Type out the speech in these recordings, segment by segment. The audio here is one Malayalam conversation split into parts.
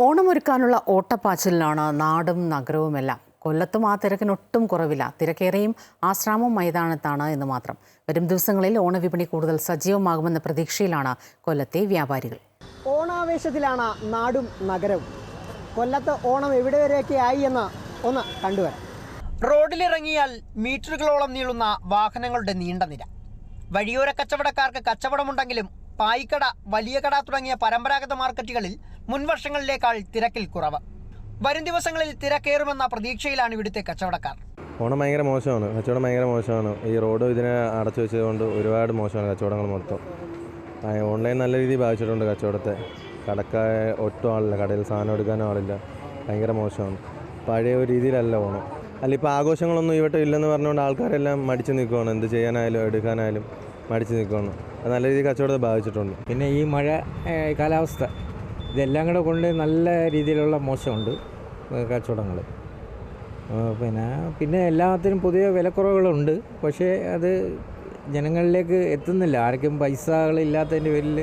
ഓണമൊരുക്കാനുള്ള ഓട്ടപ്പാച്ചിലാണ് നാടും നഗരവുമെല്ലാം. കൊല്ലത്തും ആ തിരക്കിനൊട്ടും കുറവില്ല. തിരക്കേറെയും ആശ്രാമം മൈതാനത്താണ് എന്ന് മാത്രം. വരും ദിവസങ്ങളിൽ ഓണവിപണി കൂടുതൽ സജീവമാകുമെന്ന പ്രതീക്ഷയിലാണ് കൊല്ലത്തെ വ്യാപാരികൾ. ഓണാവേശത്തിലാണ് നാടും നഗരവും. കൊല്ലത്ത് ഓണം എവിടെ വരെയൊക്കെ ആയി എന്ന് ഒന്ന് കണ്ടുവരാം. റോഡിലിറങ്ങിയാൽ മീറ്ററുകളോളം നീളുന്ന വാഹനങ്ങളുടെ നീണ്ട നിര. വഴിയോര കച്ചവടക്കാർക്ക് കച്ചവടമുണ്ടെങ്കിലും പായിക്കട വലിയ കട തുടങ്ങിയ പരമ്പരാഗത മാർക്കറ്റുകളിൽ മുൻവർഷങ്ങളിലേക്കാൾ തിരക്കിൽ കുറവ്. വരും ദിവസങ്ങളിൽ തിരക്കേറുമെന്ന പ്രതീക്ഷയിലാണ് ഇവിടുത്തെ കച്ചവടക്കാർ. ഓണം ഭയങ്കര മോശമാണ്. കച്ചവടം ഭയങ്കര മോശമാണ്. ഈ റോഡ് ഇതിനെ അടച്ചു വെച്ചതുകൊണ്ട് ഒരുപാട് മോശമാണ് കച്ചവടങ്ങൾ മൊത്തം. ഓൺലൈൻ നല്ല രീതിയിൽ ബാധിച്ചിട്ടുണ്ട് കച്ചവടത്തെ. കടക്കായ ഒട്ടും ആളില്ല. കടയിൽ സാധനം എടുക്കാനും ആളില്ല. ഭയങ്കര മോശമാണ്. പഴയ ഒരു രീതിയിലല്ല ഓണം. അല്ല ഇപ്പോൾ ആഘോഷങ്ങളൊന്നും ഇവിടെ ഇല്ലെന്ന് പറഞ്ഞുകൊണ്ട് ആൾക്കാരെല്ലാം മടിച്ചു നിൽക്കുകയാണ് എന്ത് ചെയ്യാനായാലും എടുക്കാനായാലും. മടിച്ച് നിൽക്കുന്നു. അത് നല്ല രീതിയിൽ കച്ചവടത്തെ ബാധിച്ചിട്ടുണ്ട്. പിന്നെ ഈ മഴ കാലാവസ്ഥ ഇതെല്ലാം കൂടെ കൊണ്ട് നല്ല രീതിയിലുള്ള മോശമുണ്ട് കച്ചവടങ്ങൾ പിന്നെ പിന്നെ എല്ലാത്തിനും പുതിയ വിലക്കുറവുകളുണ്ട്. പക്ഷേ അത് ജനങ്ങളിലേക്ക് എത്തുന്നില്ല. ആർക്കും പൈസകളില്ലാത്തതിന്റെ പേരിൽ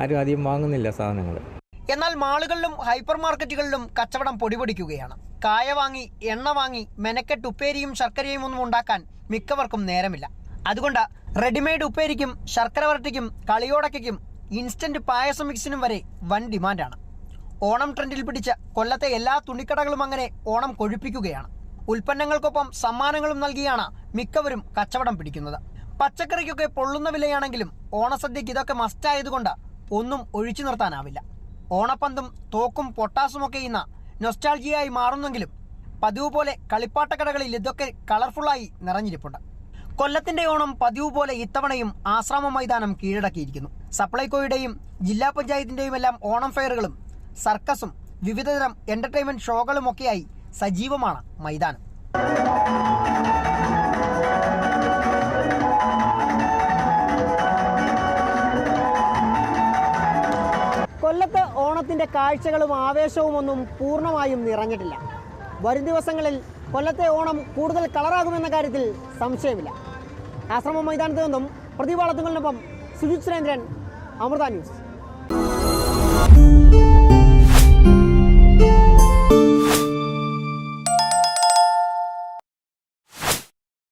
ആരും അധികം വാങ്ങുന്നില്ല സാധനങ്ങൾ എന്നാൽ മാളുകളിലും ഹൈപ്പർ മാർക്കറ്റുകളിലും കച്ചവടം പൊടിപൊടിക്കുകയാണ്. കായ വാങ്ങി എണ്ണ വാങ്ങി മെനക്കെട്ട് ഉപ്പേരിയും ശർക്കരയും ഒന്നും ഉണ്ടാക്കാൻ മിക്കവർക്കും നേരമില്ല. അതുകൊണ്ട് റെഡിമെയ്ഡ് ഉപ്പേരിക്കും ശർക്കര വരട്ടിക്കും കളിയോടക്കയ്ക്കും ഇൻസ്റ്റന്റ് പായസം മിക്സിനും വരെ വൻ ഡിമാൻഡാണ്. ഓണം ട്രെൻഡിൽ പിടിച്ച കൊല്ലത്തെ എല്ലാ തുണിക്കടകളും അങ്ങനെ ഓണം കൊഴുപ്പിക്കുകയാണ്. ഉൽപ്പന്നങ്ങൾക്കൊപ്പം സമ്മാനങ്ങളും നൽകിയാണ് മിക്കവരും കച്ചവടം പിടിക്കുന്നത്. പച്ചക്കറിക്കൊക്കെ പൊള്ളുന്ന വിലയാണെങ്കിലും ഓണസദ്യക്ക് ഇതൊക്കെ മസ്റ്റായതുകൊണ്ട് ഒന്നും ഒഴിച്ചു നിർത്താനാവില്ല. ഓണപ്പന്തും തോക്കും പൊട്ടാസുമൊക്കെ ഇന്ന് നൊസ്റ്റാൾജിയായി മാറുന്നെങ്കിലും പതിവ് പോലെ കളിപ്പാട്ടക്കടകളിൽ ഇതൊക്കെ കളർഫുള്ളായി നിറഞ്ഞിരിപ്പുണ്ട്. കൊല്ലത്തിന്റെ ഓണം പതിവ് പോലെ ഇത്തവണയും ആശ്രമ മൈതാനം കീഴടക്കിയിരിക്കുന്നു. സപ്ലൈകോയുടെയും ജില്ലാ പഞ്ചായത്തിന്റെയും എല്ലാം ഓണം ഫെയറുകളും സർക്കസും വിവിധതരം എന്റർടൈൻമെന്റ് ഷോകളും ഒക്കെയായി സജീവമാണ് മൈതാനം. കൊല്ലത്ത് ഓണത്തിന്റെ കാഴ്ചകളും ആവേശവും ഒന്നും പൂർണമായും നിറഞ്ഞിട്ടില്ല. വരും ദിവസങ്ങളിൽ കൊല്ലത്തെ ഓണം കൂടുതൽ കളറാകുമെന്ന കാര്യത്തിൽ സംശയമില്ല. ആശ്രമ മൈതാനത്ത് നിന്നും പ്രതിഭാളത്തുകളിനൊപ്പം സുജിത് സുരേന്ദ്രൻ അമൃത ന്യൂസ്.